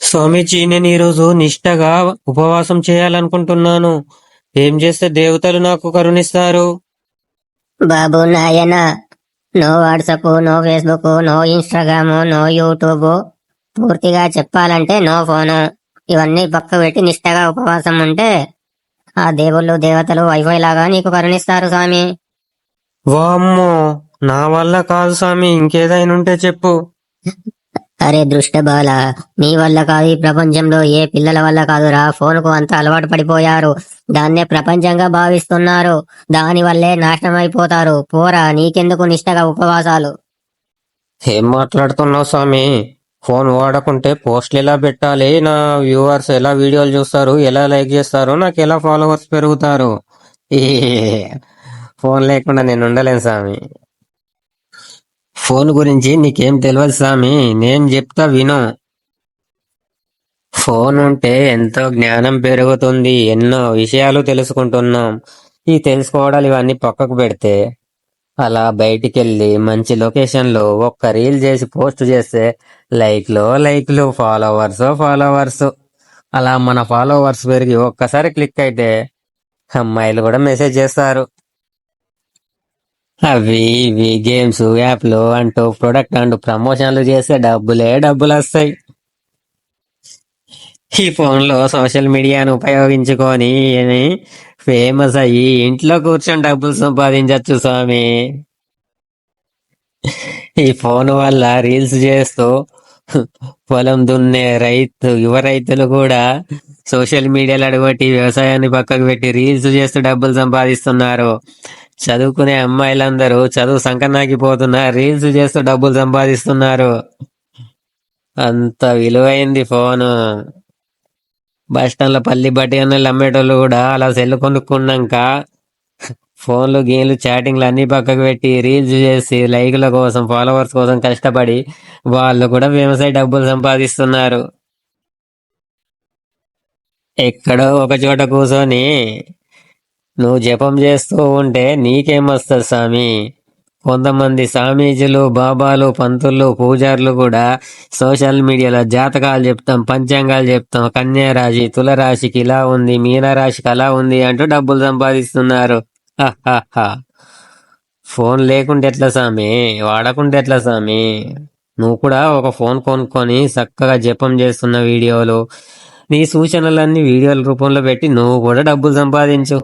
స్వామీజీ నేను ఈరోజు నిష్టగా ఉపవాసం చేయాలనుకుంటున్నాను. ఏం చేస్తే దేవతలు నాకు కరుణిస్తారు? బాబు నాయన no WhatsApp no Facebook no Instagram no YouTube. పూర్తిగా చెప్పాలంటే నో ఫోను. ఇవన్నీ పక్క పెట్టి నిష్టగా ఉపవాసం ఉంటే ఆ దేవుళ్ళు దేవతలు వైఫై లాగా నీకు కరుణిస్తారు స్వామి. వామ్మో! నా వల్ల కాదు స్వామి ఇంకేదైనా ఉంటే చెప్పు. అరే దృష్ట బాల నీ వల్ల కాదు ఈ ప్రపంచంలో ఏ పిల్లల వల్ల కాదురా ఫోన్కు అంత అలవాటు పడిపోయారు. దాన్నే ప్రపంచంగా భావిస్తున్నారు. దాని వల్లే నాశనం అయిపోతారు పోరా నీకెందుకు నిష్టగా ఉపవాసాలు? ఏం మాట్లాడుతున్నావు స్వామి? ఫోన్ వాడకుంటే పోస్ట్లు ఎలా పెట్టాలి? నా వ్యూవర్స్ ఎలా వీడియోలు చూస్తారు? ఎలా లైక్ చేస్తారు? నాకు ఎలా ఫాలోవర్స్ పెరుగుతారు? ఫోన్ లేకుండా నేను ఉండలేను స్వామి. ఫోన్ గురించి నీకేం తెలియదు స్వామి నేను చెప్తా విను. ఫోన్ ఉంటే ఎంతో జ్ఞానం పెరుగుతుంది ఎన్నో విషయాలు తెలుసుకుంటున్నాం. ఈ తెలుసుకోవడాలు ఇవన్నీ పక్కకు పెడితే అలా బయటికి వెళ్ళి మంచి లొకేషన్లో ఒక్క రీల్ చేసి పోస్ట్ చేస్తే లైక్లో లైక్లు ఫాలోవర్స్ ఫాలోవర్స్. అలా మన ఫాలోవర్స్ పెరిగి ఒక్కసారి క్లిక్ అయితే అమ్మాయిలు కూడా మెసేజ్ చేస్తారు. అవి ఇవి గేమ్స్ యాప్లు అంటూ ప్రొడక్ట్ అంటూ ప్రమోషన్లు చేస్తే డబ్బులే డబ్బులు వస్తాయి ఈ ఫోన్లో సోషల్ మీడియాను ఉపయోగించుకొని ఫేమస్ అయ్యి ఇంట్లో కూర్చొని డబ్బులు సంపాదించవచ్చు స్వామి. ఈ ఫోన్ వల్ల రీల్స్ చేస్తూ పొలం దున్నే రైతు యువ రైతులు కూడా సోషల్ మీడియాలో అడగొట్టి వ్యవసాయాన్ని పక్కకు పెట్టి రీల్స్ చేస్తూ డబ్బులు సంపాదిస్తున్నారు. చదువుకునే అమ్మాయిలందరూ చదువు సంకనాకిపోతున్నా రీల్స్ చేస్తూ డబ్బులు సంపాదిస్తున్నారు. అంత విలువైంది ఫోను. బస్ స్టాండ్లో పల్లి బట్టి అన్నలు అమ్మేటోళ్ళు కూడా అలా సెల్ కొనుక్కున్నాక ఫోన్లు గేమ్లు చాటింగ్లు అన్ని పక్కకు పెట్టి రీల్స్ చేసి లైక్ల కోసం ఫాలోవర్స్ కోసం కష్టపడి వాళ్ళు కూడా వ్యవసాయ డబ్బులు సంపాదిస్తున్నారు. ఎక్కడో ఒక చోట కూర్చొని నువ్వు జపం చేస్తూ ఉంటే నీకేమొస్తుంది స్వామి? కొంతమంది స్వామీజీలు బాబాలు పంతులు పూజారులు కూడా సోషల్ మీడియాలో జాతకాలు చెప్తాం పంచాంగాలు చెప్తాం. కన్యా రాశి తులరాశికి ఇలా ఉంది మీనరాశికి అలా ఉంది అంటూ డబ్బులు సంపాదిస్తున్నారు. ఫోన్ లేకుంటే ఎట్లా స్వామి? వాడకుంటే ఎట్లా స్వామి? నువ్వు కూడా ఒక ఫోన్ కొనుక్కొని చక్కగా జపం చేస్తున్న వీడియోలు నీ సూచనలన్నీ వీడియోల రూపంలో పెట్టి నువ్వు కూడా డబ్బులు సంపాదించు.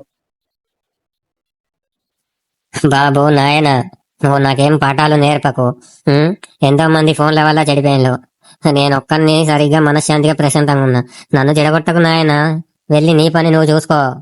బాబు నాయన నువ్వు నాకేం పాఠాలు నేర్పకు ఎంతో మంది ఫోన్ల వల్ల చెడిపోయినలు. నేను ఒక్కరిని సరిగ్గా మనశ్శాంతిగా ప్రశాంతంగా ఉన్నా. నన్ను చెడగొట్టకు నాయన. వెళ్ళి నీ పని నువ్వు చూసుకో.